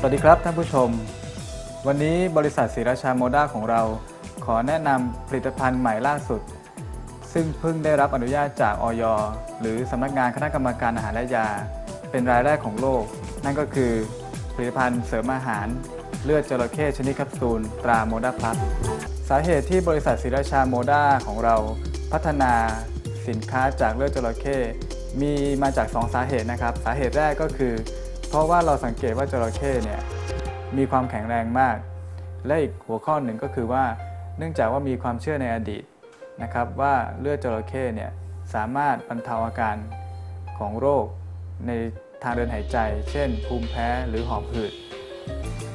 สวัสดีครับท่านผู้ชม วันนี้บริษัทศรีราชาโมด้าของเรา ขอแนะนำผลิตภัณฑ์ใหม่ล่าสุด ซึ่งเพิ่งได้รับอนุญาตจากออยหรือสำนักงานคณะกรรมการอาหารและยา เป็นรายแรกของโลก นั่นก็คือผลิตภัณฑ์เสริมอาหาร เลือดจระเข้ชนิดแคปซูลตราโมด้าพลัสสาเหตุที่บริษัทศรีราชาโมด้าของเรา พัฒนาสินค้าจากเลือดจระเข้มีมาจาก 2 สาเหตุนะครับ สาเหตุแรกก็คือ เพราะว่าเราสังเกตว่าจระเข้เนี่ยมีความแข็งแรงมาก และอีกหัวข้อหนึ่งก็คือว่า เนื่องจากว่ามีความเชื่อในอดีตนะครับว่าเลือดจระเข้เนี่ยสามารถบรรเทาอาการของโรคในทางเดินหายใจ เช่น ภูมิแพ้หรือหอบหืด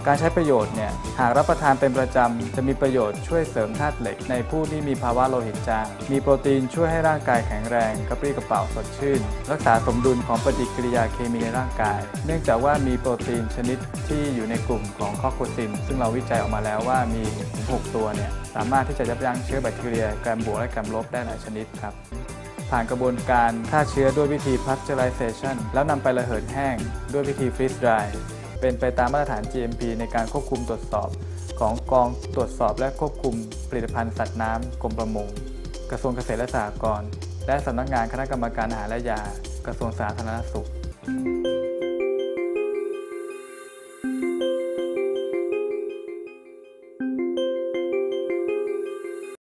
การใช้ประโยชน์เนี่ยหากรับประทานเป็นประจำ จะมีประโยชน์ช่วยเสริมธาตุเหล็ก ในผู้ที่มีภาวะโลหิตจาง มีโปรตีนช่วยให้ร่างกายแข็งแรงกระปรี้กระเป๋าสดชื่น รักษาสมดุลของปฏิกิริยาเคมีในร่างกาย เนื่องจากว่ามีโปรตีนชนิดที่อยู่ในกลุ่มของคอโคซิน ซึ่งเราวิจัยออกมาแล้วว่ามีถึง6ตัวเนี่ยสามารถที่จะยับยั้งเชื้อแบคทีเรียแกรมบวกและแกรมลบได้หลายชนิดครับผ่านกระบวนการฆ่าเชื้อด้วยวิธี pasteurization แล้วนำไประเหิดแห้ง ด้วยวิธี freeze dry เป็นไปตามมาตรฐาน GMP ในการควบคุมตรวจสอบ ของกองตรวจสอบและควบคุมผลิตภัณฑ์สัตว์น้ำกรมประมง กระทรวงเกษตรและสหกรณ์และสำนักงานคณะกรรมการอาหารและยา กระทรวงสาธารณสุข